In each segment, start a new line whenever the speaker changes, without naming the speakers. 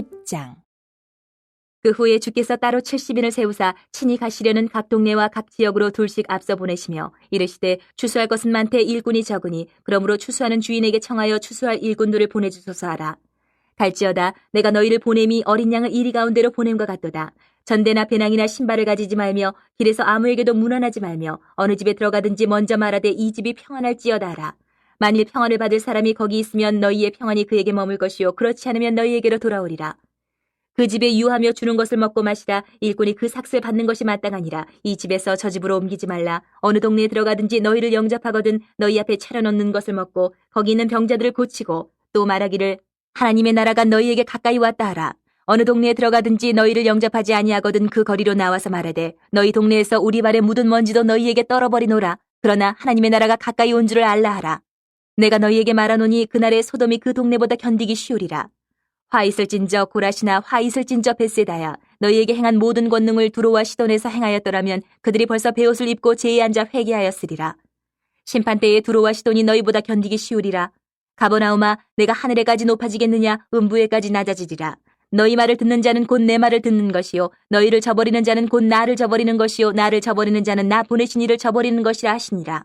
10장 그 후에 주께서 따로 70인을 세우사 친히 가시려는 각 동네와 각 지역으로 둘씩 앞서 보내시며 이르시되 추수할 것은 많되 일꾼이 적으니 그러므로 추수하는 주인에게 청하여 추수할 일꾼들을 보내주소서 하라. 갈지어다 내가 너희를 보냄이 어린 양을 이리 가운데로 보냄과 같도다. 전대나 배낭이나 신발을 가지지 말며 길에서 아무에게도 문안하지 말며 어느 집에 들어가든지 먼저 말하되 이 집이 평안할지어다 하라. 만일 평안을 받을 사람이 거기 있으면 너희의 평안이 그에게 머물 것이요. 그렇지 않으면 너희에게로 돌아오리라. 그 집에 유하며 주는 것을 먹고 마시라. 일꾼이 그 삭슬 받는 것이 마땅하니라. 이 집에서 저 집으로 옮기지 말라. 어느 동네에 들어가든지 너희를 영접하거든 너희 앞에 차려놓는 것을 먹고 거기 있는 병자들을 고치고 또 말하기를 하나님의 나라가 너희에게 가까이 왔다 하라. 어느 동네에 들어가든지 너희를 영접하지 아니하거든 그 거리로 나와서 말하되 너희 동네에서 우리 발에 묻은 먼지도 너희에게 떨어버리노라. 그러나 하나님의 나라가 가까이 온 줄을 알라 하라 내가 너희에게 말하노니 그날의 소돔이 그 동네보다 견디기 쉬우리라 화 있을진저 고라시나 화 있을진저 베세다야 너희에게 행한 모든 권능을 두로와 시돈에서 행하였더라면 그들이 벌써 베옷을 입고 제에 앉아 회개하였으리라. 심판 때에 두로와 시돈이 너희보다 견디기 쉬우리라. 가버나우마 내가 하늘에까지 높아지겠느냐 음부에까지 낮아지리라. 너희 말을 듣는 자는 곧 내 말을 듣는 것이요 너희를 저버리는 자는 곧 나를 저버리는 것이요 나를 저버리는 자는 나 보내신 이를 저버리는 것이라 하시니라.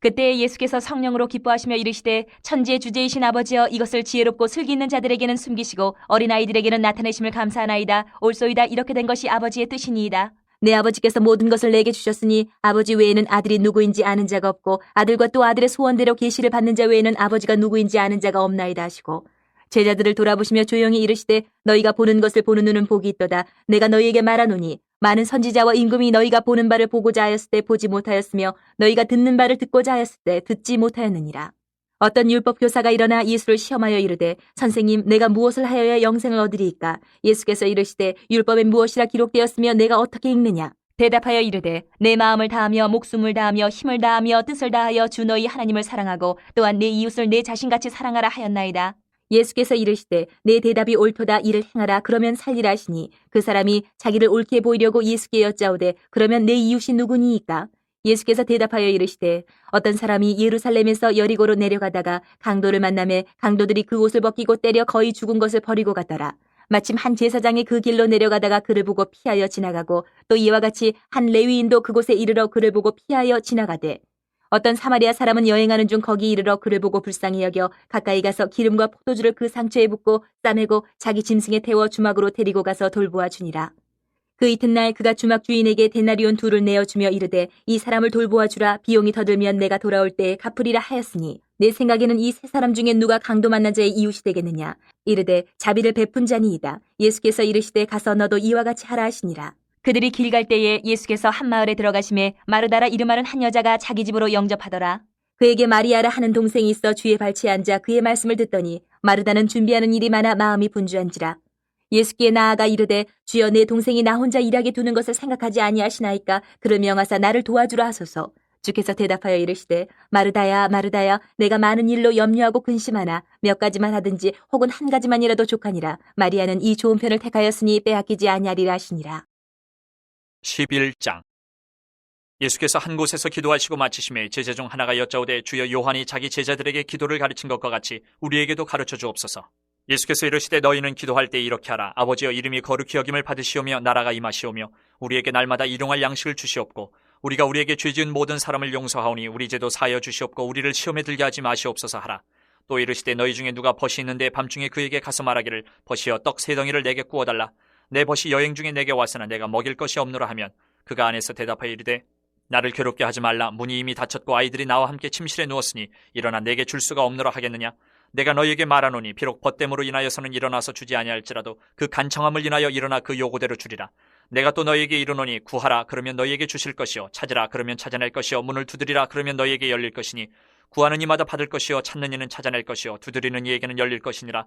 그때 예수께서 성령으로 기뻐하시며 이르시되 천지의 주제이신 아버지여 이것을 지혜롭고 슬기 있는 자들에게는 숨기시고 어린아이들에게는 나타내심을 감사하나이다. 올소이다 이렇게 된 것이 아버지의 뜻이니이다. 내 아버지께서 모든 것을 내게 주셨으니 아버지 외에는 아들이 누구인지 아는 자가 없고 아들과 또 아들의 소원대로 계시를 받는 자 외에는 아버지가 누구인지 아는 자가 없나이다 하시고 제자들을 돌아보시며 조용히 이르시되 너희가 보는 것을 보는 눈은 복이 있도다. 내가 너희에게 말하노니 많은 선지자와 임금이 너희가 보는 바를 보고자 하였을 때 보지 못하였으며 너희가 듣는 바를 듣고자 하였을 때 듣지 못하였느니라. 어떤 율법 교사가 일어나 예수를 시험하여 이르되 선생님 내가 무엇을 하여야 영생을 얻으리이까 예수께서 이르시되 율법에 무엇이라 기록되었으며 내가 어떻게 읽느냐 대답하여 이르되 내 마음을 다하며 목숨을 다하며 힘을 다하며 뜻을 다하여 주 너희 하나님을 사랑하고 또한 내 이웃을 내 자신같이 사랑하라 하였나이다. 예수께서 이르시되 내 대답이 옳도다 이를 행하라 그러면 살리라 하시니 그 사람이 자기를 옳게 보이려고 예수께 여짜오되 그러면 내 이웃이 누구니이까? 예수께서 대답하여 이르시되 어떤 사람이 예루살렘에서 여리고로 내려가다가 강도를 만남에 강도들이 그 옷을 벗기고 때려 거의 죽은 것을 버리고 갔더라. 마침 한 제사장이 그 길로 내려가다가 그를 보고 피하여 지나가고 또 이와 같이 한 레위인도 그곳에 이르러 그를 보고 피하여 지나가되 어떤 사마리아 사람은 여행하는 중 거기 이르러 그를 보고 불쌍히 여겨 가까이 가서 기름과 포도주를 그 상처에 붓고 싸매고 자기 짐승에 태워 주막으로 데리고 가서 돌보아 주니라. 그 이튿날 그가 주막 주인에게 데나리온 둘을 내어주며 이르되 이 사람을 돌보아 주라. 비용이 더 들면 내가 돌아올 때에 갚으리라 하였으니 내 생각에는 이 세 사람 중에 누가 강도 만난 자의 이웃이 되겠느냐? 이르되 자비를 베푼 자니이다. 예수께서 이르시되 가서 너도 이와 같이 하라 하시니라 그들이 길 갈 때에 예수께서 한 마을에 들어가심에 마르다라 이름하는 한 여자가 자기 집으로 영접하더라. 그에게 마리아라 하는 동생이 있어 주의 발치에 앉아 그의 말씀을 듣더니 마르다는 준비하는 일이 많아 마음이 분주한지라. 예수께 나아가 이르되 주여 내 동생이 나 혼자 일하게 두는 것을 생각하지 아니하시나이까 그를 명하사 나를 도와주라 하소서. 주께서 대답하여 이르시되 마르다야 마르다야 내가 많은 일로 염려하고 근심하나 몇 가지만 하든지 혹은 한 가지만이라도 족하니라 마리아는 이 좋은 편을 택하였으니 빼앗기지 아니하리라 하시니라.
11장 예수께서 한 곳에서 기도하시고 마치심에 제자 중 하나가 여짜오되 주여 요한이 자기 제자들에게 기도를 가르친 것과 같이 우리에게도 가르쳐 주옵소서. 예수께서 이르시되 너희는 기도할 때 이렇게 하라. 아버지여 이름이 거룩히 여김을 받으시오며 나라가 임하시오며 우리에게 날마다 일용할 양식을 주시옵고 우리가 우리에게 죄 지은 모든 사람을 용서하오니 우리 죄도 사하여 주시옵고 우리를 시험에 들게 하지 마시옵소서 하라. 또 이르시되 너희 중에 누가 벗이 있는데 밤중에 그에게 가서 말하기를 벗이여 떡 세 덩이를 내게 구워달라. 내 벗이 여행 중에 내게 왔으나 내가 먹일 것이 없노라 하면 그가 안에서 대답하여 이르되 나를 괴롭게 하지 말라. 문이 이미 닫혔고 아이들이 나와 함께 침실에 누웠으니 일어나 내게 줄 수가 없노라 하겠느냐? 내가 너희에게 말하노니 비록 벗됨으로 인하여서는 일어나서 주지 아니할지라도 그 간청함을 인하여 일어나 그 요구대로 주리라. 내가 또 너희에게 이르노니 구하라. 그러면 너희에게 주실 것이요. 찾으라. 그러면 찾아낼 것이요. 문을 두드리라. 그러면 너희에게 열릴 것이니 구하는 이마다 받을 것이요. 찾는 이는 찾아낼 것이요. 두드리는 이에게는 열릴 것이니라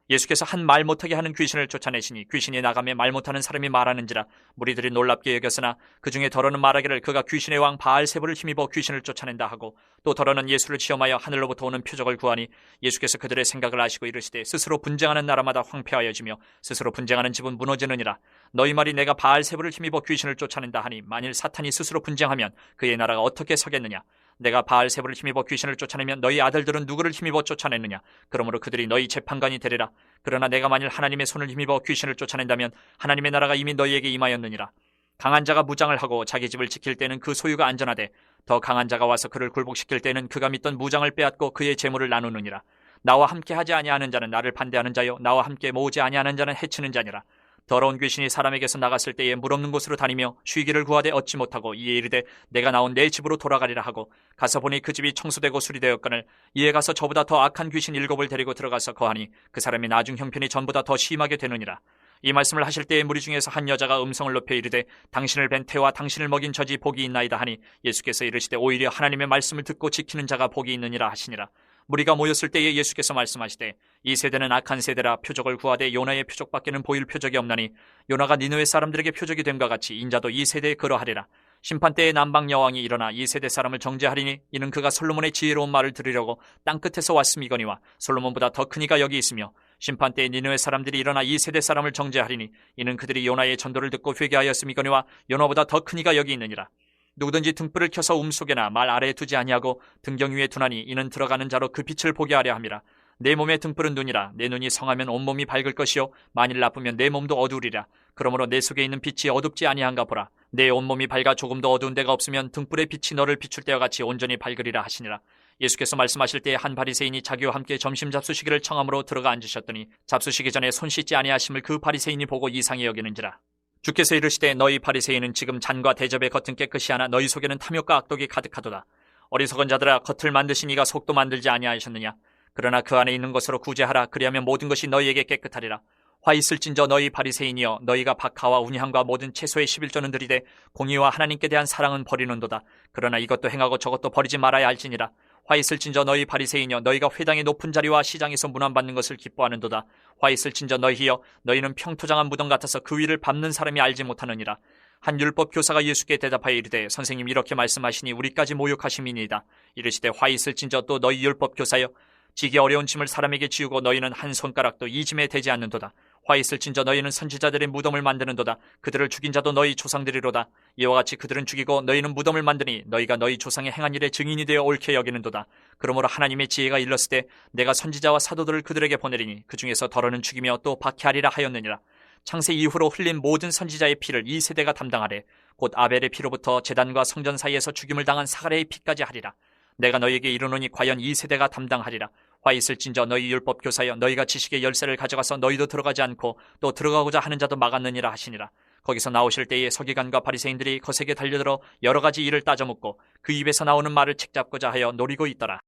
예수께서 한 말 못하게 하는 귀신을 쫓아내시니 귀신이 나가며 말 못하는 사람이 말하는지라 무리들이 놀랍게 여겼으나 그 중에 더러는 말하기를 그가 귀신의 왕 바알세부를 힘입어 귀신을 쫓아낸다 하고 또 더러는 예수를 시험하여 하늘로부터 오는 표적을 구하니 예수께서 그들의 생각을 아시고 이르시되 스스로 분쟁하는 나라마다 황폐하여지며 스스로 분쟁하는 집은 무너지느니라. 너희 말이 내가 바알세부를 힘입어 귀신을 쫓아낸다 하니 만일 사탄이 스스로 분쟁하면 그의 나라가 어떻게 서겠느냐 내가 바알세부를 힘입어 귀신을 쫓아내면 너희 아들들은 누구를 힘입어 쫓아내느냐? 그러므로 그들이 너희 재판관이 되리라. 그러나 내가 만일 하나님의 손을 힘입어 귀신을 쫓아낸다면 하나님의 나라가 이미 너희에게 임하였느니라. 강한 자가 무장을 하고 자기 집을 지킬 때는 그 소유가 안전하되 더 강한 자가 와서 그를 굴복시킬 때는 그가 믿던 무장을 빼앗고 그의 재물을 나누느니라. 나와 함께 하지 아니하는 자는 나를 반대하는 자요. 나와 함께 모으지 아니하는 자는 해치는 자니라 더러운 귀신이 사람에게서 나갔을 때에 물 없는 곳으로 다니며 쉬기를 구하되 얻지 못하고 이에 이르되 내가 나온 내 집으로 돌아가리라 하고 가서 보니 그 집이 청소되고 수리되었거늘 이에 가서 저보다 더 악한 귀신 일곱을 데리고 들어가서 거하니 그 사람이 나중 형편이 전보다 더 심하게 되느니라. 이 말씀을 하실 때에 무리 중에서 한 여자가 음성을 높여 이르되 당신을 뵌 태와 당신을 먹인 저지 복이 있나이다 하니 예수께서 이르시되 오히려 하나님의 말씀을 듣고 지키는 자가 복이 있느니라 하시니라 무리가 모였을 때에 예수께서 말씀하시되 이 세대는 악한 세대라 표적을 구하되 요나의 표적밖에는 보일 표적이 없나니 요나가 니느웨 사람들에게 표적이 된과 같이 인자도 이 세대에 그러하리라. 심판 때에 남방 여왕이 일어나 이 세대 사람을 정죄하리니 이는 그가 솔로몬의 지혜로운 말을 들으려고 땅 끝에서 왔음이거니와 솔로몬보다 더 큰 이가 여기 있으며 심판 때에 니느웨 사람들이 일어나 이 세대 사람을 정죄하리니 이는 그들이 요나의 전도를 듣고 회개하였음이거니와 요나보다 더 큰 이가 여기 있느니라 누구든지 등불을 켜서 움 속에나 말 아래에 두지 아니하고 등경 위에 두나니 이는 들어가는 자로 그 빛을 보게 하려 함이라. 내 몸의 등불은 눈이라 내 눈이 성하면 온몸이 밝을 것이요 만일 나쁘면 내 몸도 어두우리라. 그러므로 내 속에 있는 빛이 어둡지 아니한가 보라. 내 온몸이 밝아 조금도 어두운 데가 없으면 등불의 빛이 너를 비출 때와 같이 온전히 밝으리라 하시니라. 예수께서 말씀하실 때에 한 바리새인이 자기와 함께 점심 잡수시기를 청함으로 들어가 앉으셨더니 잡수시기 전에 손 씻지 아니하심을 그 바리새인이 보고 이상히 여기는지라. 주께서 이르시되 너희 바리새인은 지금 잔과 대접의 겉은 깨끗이 하나 너희 속에는 탐욕과 악독이 가득하도다. 어리석은 자들아 겉을 만드신 이가 속도 만들지 아니하셨느냐. 그러나 그 안에 있는 것으로 구제하라. 그리하면 모든 것이 너희에게 깨끗하리라. 화 있을진저 너희 바리새인이여 너희가 박하와 운향과 모든 채소의 11조는 들이되 공의와 하나님께 대한 사랑은 버리는도다. 그러나 이것도 행하고 저것도 버리지 말아야 할지니라. 화 있을진저 너희 바리새인이여 너희가 회당의 높은 자리와 시장에서 문안받는 것을 기뻐하는도다. 화 있을진저 너희여 너희는 평토장한 무덤 같아서 그 위를 밟는 사람이 알지 못하느니라. 한 율법 교사가 예수께 대답하여 이르되 선생님 이렇게 말씀하시니 우리까지 모욕하심이니이다. 이르시되 화 있을진저 또 너희 율법 교사여 지기 어려운 짐을 사람에게 지우고 너희는 한 손가락도 이 짐에 대지 않는도다. 화 있을진저 너희는 선지자들의 무덤을 만드는도다. 그들을 죽인 자도 너희 조상들이로다. 이와 같이 그들은 죽이고 너희는 무덤을 만드니 너희가 너희 조상의 행한 일의 증인이 되어 옳게 여기는도다. 그러므로 하나님의 지혜가 일렀을 때 내가 선지자와 사도들을 그들에게 보내리니 그 중에서 덜어는 죽이며 또 박해하리라 하였느니라. 창세 이후로 흘린 모든 선지자의 피를 이 세대가 담당하래. 곧 아벨의 피로부터 재단과 성전 사이에서 죽임을 당한 사가랴의 피까지 하리라. 내가 너희에게 이르노니 과연 이 세대가 담당하리라. 화 있을진저 너희 율법 교사여 너희가 지식의 열쇠를 가져가서 너희도 들어가지 않고 또 들어가고자 하는 자도 막았느니라 하시니라. 거기서 나오실 때에 서기관과 바리새인들이 거세게 달려들어 여러 가지 일을 따져 묻고 그 입에서 나오는 말을 책잡고자 하여 노리고 있더라.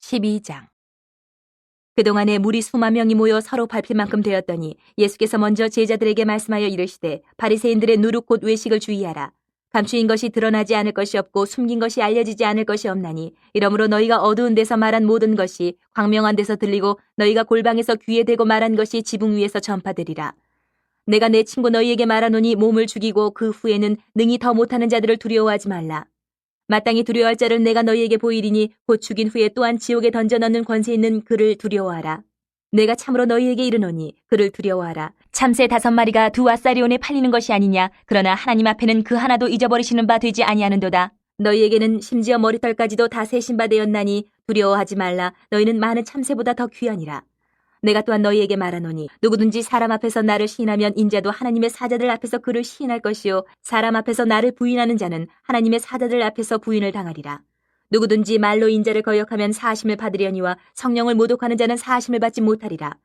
12장 그동안에 무리 수만 명이 모여 서로 밟힐 만큼 되었더니 예수께서 먼저 제자들에게 말씀하여 이르시되 바리새인들의 누룩 곧 외식을 주의하라. 감추인 것이 드러나지 않을 것이 없고 숨긴 것이 알려지지 않을 것이 없나니 이러므로 너희가 어두운 데서 말한 모든 것이 광명한 데서 들리고 너희가 골방에서 귀에 대고 말한 것이 지붕 위에서 전파되리라. 내가 내 친구 너희에게 말하노니 몸을 죽이고 그 후에는 능히 더 못하는 자들을 두려워하지 말라. 마땅히 두려워할 자를 내가 너희에게 보이리니 곧 죽인 후에 또한 지옥에 던져 넣는 권세 있는 그를 두려워하라. 내가 참으로 너희에게 이르노니 그를 두려워하라. 참새 다섯 마리가 두 아사리온에 팔리는 것이 아니냐. 그러나 하나님 앞에는 그 하나도 잊어버리시는 바 되지 아니하는도다. 너희에게는 심지어 머리털까지도 다 세신 바 되었나니 두려워하지 말라. 너희는 많은 참새보다 더 귀하니라. 내가 또한 너희에게 말하노니 누구든지 사람 앞에서 나를 시인하면 인자도 하나님의 사자들 앞에서 그를 시인할 것이요 사람 앞에서 나를 부인하는 자는 하나님의 사자들 앞에서 부인을 당하리라. 누구든지 말로 인자를 거역하면 사심을 받으려니와 성령을 모독하는 자는 사심을 받지 못하리라.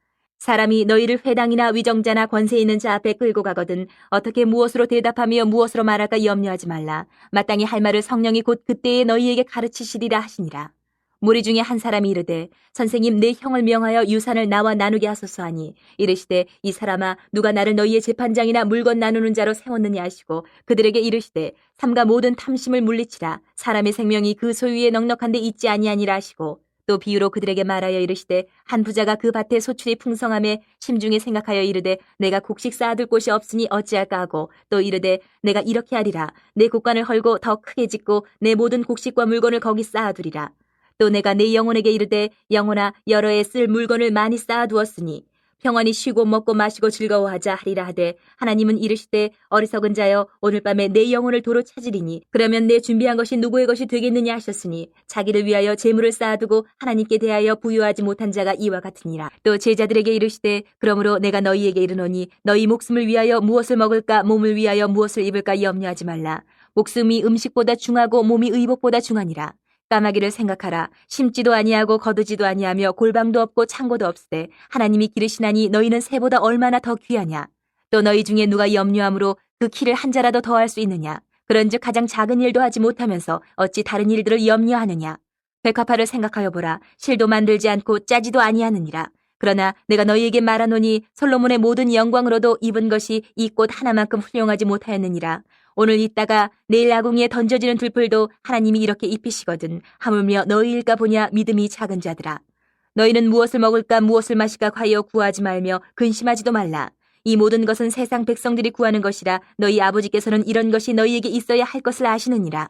사람이 너희를 회당이나 위정자나 권세 있는 자 앞에 끌고 가거든 어떻게 무엇으로 대답하며 무엇으로 말할까 염려하지 말라. 마땅히 할 말을 성령이 곧 그때에 너희에게 가르치시리라 하시니라. 무리 중에 한 사람이 이르되 선생님 내 형을 명하여 유산을 나와 나누게 하소서 하니 이르시되 이 사람아 누가 나를 너희의 재판장이나 물건 나누는 자로 세웠느냐 하시고 그들에게 이르시되 삼가 모든 탐심을 물리치라 사람의 생명이 그 소유에 넉넉한데 있지 아니하니라 하시고 또 비유로 그들에게 말하여 이르시되 한 부자가 그 밭에 소출이 풍성함에 심중에 생각하여 이르되 내가 곡식 쌓아둘 곳이 없으니 어찌할까 하고 또 이르되 내가 이렇게 하리라. 내 곡간을 헐고 더 크게 짓고 내 모든 곡식과 물건을 거기 쌓아두리라. 또 내가 내 영혼에게 이르되 영혼아 여러 해 쓸 물건을 많이 쌓아두었으니 평안히 쉬고 먹고 마시고 즐거워하자 하리라 하되 하나님은 이르시되 어리석은 자여 오늘 밤에 내 영혼을 도로 찾으리니 그러면 내 준비한 것이 누구의 것이 되겠느냐 하셨으니 자기를 위하여 재물을 쌓아두고 하나님께 대하여 부유하지 못한 자가 이와 같으니라. 또 제자들에게 이르시되 그러므로 내가 너희에게 이르노니 너희 목숨을 위하여 무엇을 먹을까 몸을 위하여 무엇을 입을까 염려하지 말라. 목숨이 음식보다 중하고 몸이 의복보다 중하니라 까마귀를 생각하라. 심지도 아니하고 거두지도 아니하며 골방도 없고 창고도 없으되 하나님이 기르시나니 너희는 새보다 얼마나 더 귀하냐. 또 너희 중에 누가 염려함으로 그 키를 한 자라도 더할 수 있느냐. 그런즉 가장 작은 일도 하지 못하면서 어찌 다른 일들을 염려하느냐. 백화파를 생각하여 보라. 실도 만들지 않고 짜지도 아니하느니라. 그러나 내가 너희에게 말하노니 솔로몬의 모든 영광으로도 입은 것이 이 꽃 하나만큼 훌륭하지 못하였느니라. 오늘 있다가 내일 아궁이에 던져지는 들풀도 하나님이 이렇게 입히시거든 하물며 너희일까 보냐 믿음이 작은 자들아. 너희는 무엇을 먹을까 무엇을 마실까 과여 구하지 말며 근심하지도 말라. 이 모든 것은 세상 백성들이 구하는 것이라 너희 아버지께서는 이런 것이 너희에게 있어야 할 것을 아시느니라.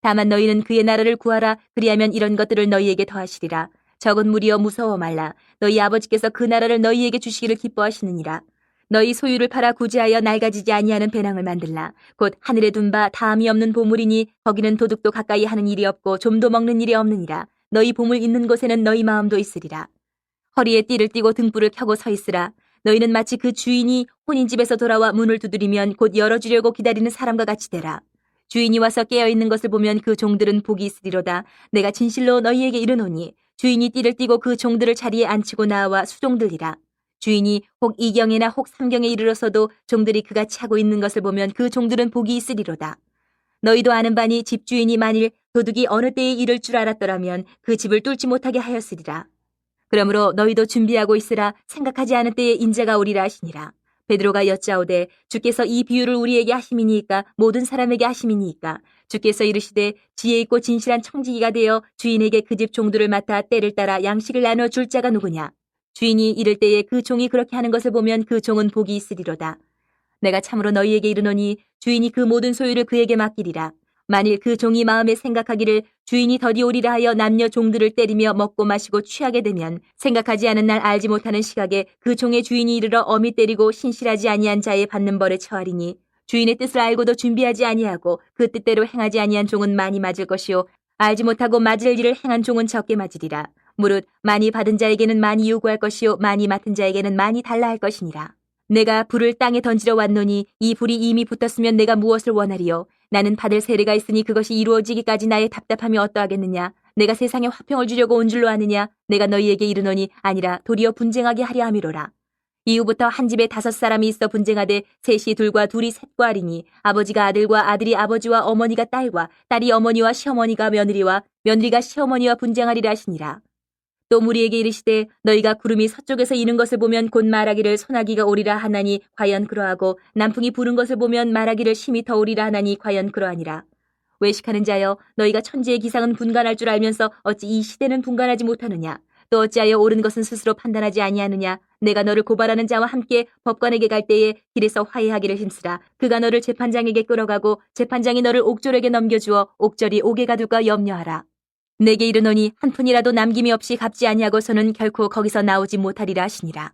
다만 너희는 그의 나라를 구하라 그리하면 이런 것들을 너희에게 더하시리라. 적은 무리여 무서워 말라. 너희 아버지께서 그 나라를 너희에게 주시기를 기뻐하시느니라 너희 소유를 팔아 구제하여 낡아지지 아니하는 배낭을 만들라. 곧 하늘에 둔 바 다함이 없는 보물이니 거기는 도둑도 가까이 하는 일이 없고 좀도 먹는 일이 없느니라. 너희 보물 있는 곳에는 너희 마음도 있으리라. 허리에 띠를 띠고 등불을 켜고 서 있으라. 너희는 마치 그 주인이 혼인집에서 돌아와 문을 두드리면 곧 열어주려고 기다리는 사람과 같이 되라. 주인이 와서 깨어 있는 것을 보면 그 종들은 복이 있으리로다. 내가 진실로 너희에게 이르노니 주인이 띠를 띠고 그 종들을 자리에 앉히고 나와 수종들이라. 주인이 혹 이경에나 혹 삼경에 이르러서도 종들이 그같이 하고 있는 것을 보면 그 종들은 복이 있으리로다. 너희도 아는 바니 집주인이 만일 도둑이 어느 때에 이를 줄 알았더라면 그 집을 뚫지 못하게 하였으리라. 그러므로 너희도 준비하고 있으라 생각하지 않은 때에 인자가 오리라 하시니라. 베드로가 여짜오되 주께서 이 비유를 우리에게 하심이니까 모든 사람에게 하심이니까 주께서 이르시되 지혜 있고 진실한 청지기가 되어 주인에게 그 집 종들을 맡아 때를 따라 양식을 나눠 줄 자가 누구냐 주인이 이를 때에 그 종이 그렇게 하는 것을 보면 그 종은 복이 있으리로다. 내가 참으로 너희에게 이르노니 주인이 그 모든 소유를 그에게 맡기리라. 만일 그 종이 마음에 생각하기를 주인이 더디 오리라 하여 남녀 종들을 때리며 먹고 마시고 취하게 되면 생각하지 않은 날 알지 못하는 시각에 그 종의 주인이 이르러 어미 때리고 신실하지 아니한 자의 받는 벌에 처하리니 주인의 뜻을 알고도 준비하지 아니하고 그 뜻대로 행하지 아니한 종은 많이 맞을 것이요 알지 못하고 맞을 일을 행한 종은 적게 맞으리라. 무릇 많이 받은 자에게는 많이 요구할 것이요 많이 맡은 자에게는 많이 달라 할 것이니라. 내가 불을 땅에 던지러 왔노니 이 불이 이미 붙었으면 내가 무엇을 원하리요? 나는 받을 세례가 있으니 그것이 이루어지기까지 나의 답답함이 어떠하겠느냐? 내가 세상에 화평을 주려고 온 줄로 아느냐? 내가 너희에게 이르노니 아니라 도리어 분쟁하게 하려 함이로라. 이후부터 한 집에 다섯 사람이 있어 분쟁하되 셋이 둘과 둘이 셋과 하리니 아버지가 아들과 아들이 아버지와 어머니가 딸과 딸이 어머니와 시어머니가 며느리와 며느리가 시어머니와 분쟁하리라 하시니라. 또 무리에게 이르시되 너희가 구름이 서쪽에서 이는 것을 보면 곧 말하기를 소나기가 오리라 하나니 과연 그러하고 남풍이 부는 것을 보면 말하기를 심히 더 오리라 하나니 과연 그러하니라. 외식하는 자여 너희가 천지의 기상은 분간할 줄 알면서 어찌 이 시대는 분간하지 못하느냐? 또 어찌하여 옳은 것은 스스로 판단하지 아니하느냐? 내가 너를 고발하는 자와 함께 법관에게 갈 때에 길에서 화해하기를 힘쓰라. 그가 너를 재판장에게 끌어가고 재판장이 너를 옥졸에게 넘겨주어 옥절이 옥에 가둘까 염려하라 내게 이르노니 한 푼이라도 남김이 없이 갚지 아니하고서는 결코 거기서 나오지 못하리라 하시니라.